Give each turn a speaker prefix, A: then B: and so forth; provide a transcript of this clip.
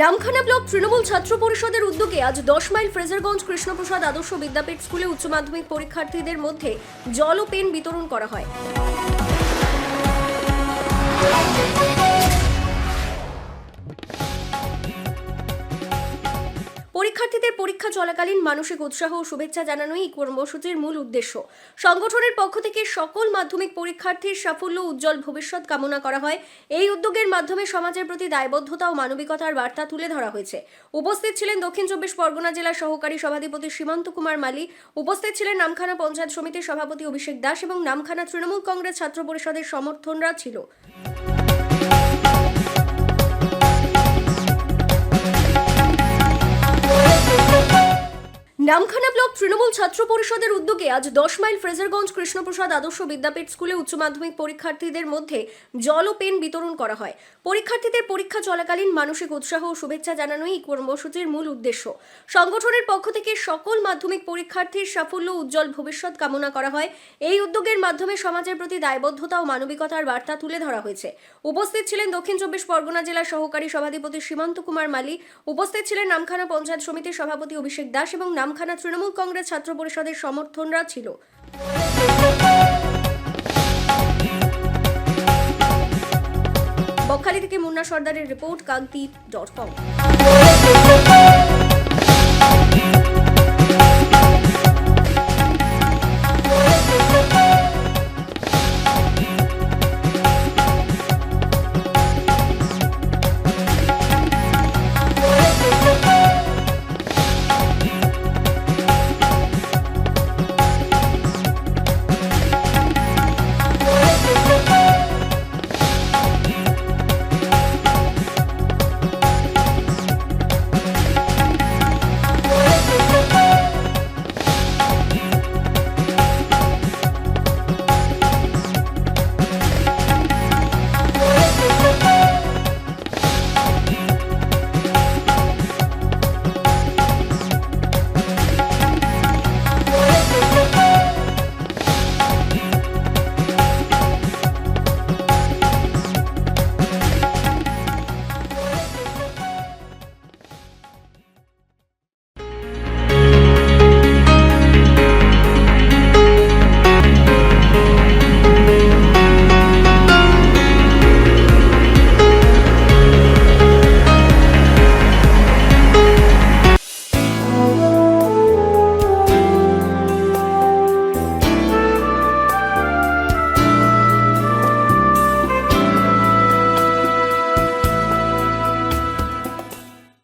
A: Namkhana block Trinamool ছাত্র পরিষদের উদ্যোগে আজ দশ মাইল ফ্রেজারগঞ্জ কৃষ্ণপ্রসাদ আদর্শ বিদ্যাপীঠ স্কুলে উচ্চ মাধ্যমিক পরীক্ষার্থীদের মধ্যে জল ও পেন বিতরণ করা হয়। পরীক্ষার্থীদের পরীক্ষা চলাকালীন মানসিক উৎসাহ ও শুভেচ্ছা জানানোই এই কর্মসূচির মূল উদ্দেশ্য। সংগঠনের পক্ষ থেকে সকল মাধ্যমিক পরীক্ষার্থীর সাফল্য উজ্জ্বল ভবিষ্যৎ কামনা করা হয়। এই উদ্যোগের মাধ্যমে সমাজের প্রতি দায়বদ্ধতা ও মানবিকতার বার্তা তুলে ধরা হয়েছে। উপস্থিত ছিলেন দক্ষিণ চব্বিশ পরগনা জেলার সহকারী সভাধিপতি সীমান্ত কুমার মালি, উপস্থিত ছিলেন নামখানা পঞ্চায়েত সমিতির সভাপতি অভিষেক দাস এবং নামখানা তৃণমূল কংগ্রেস ছাত্র পরিষদের সমর্থনরা ছিল। নামখানা ব্লক তৃণমূল ছাত্র পরিষদের উদ্যোগে আজ দশ মাইল ফ্রেজারগঞ্জ কৃষ্ণপ্রসাদ আদর্শ বিদ্যাপীঠ স্কুলে উচ্চ মাধ্যমিক পরীক্ষার্থীদের মধ্যে জল ও পেন বিতরণ করা হয়। পরীক্ষার্থীদের পরীক্ষা চলাকালীন মানসিক উৎসাহ ও শুভেচ্ছা জানানোই এই কর্মসূচির মূল উদ্দেশ্য। সংগঠনের পক্ষ থেকে সকল মাধ্যমিক পরীক্ষার্থীর সাফল্য উজ্জ্বল ভবিষ্যৎ কামনা করা হয়। এই উদ্যোগের মাধ্যমে সমাজের প্রতি দায়বদ্ধতা ও মানবিকতার বার্তা তুলে ধরা হয়েছে। উপস্থিত ছিলেন দক্ষিণ চব্বিশ পরগনা জেলার সহকারী সভাধিপতি সীমান্ত কুমার মালি। উপস্থিত ছিলেন নামখানা পঞ্চায়েত সমিতির সভাপতি অভিষেক দাস এবং নামখানা তৃণমূল কংগ্রেস ছাত্র পরিষদের সমর্থনরা ছিল। বকখালি থেকে মুন্না সর্দারের রিপোর্ট কাগতি ডট কম।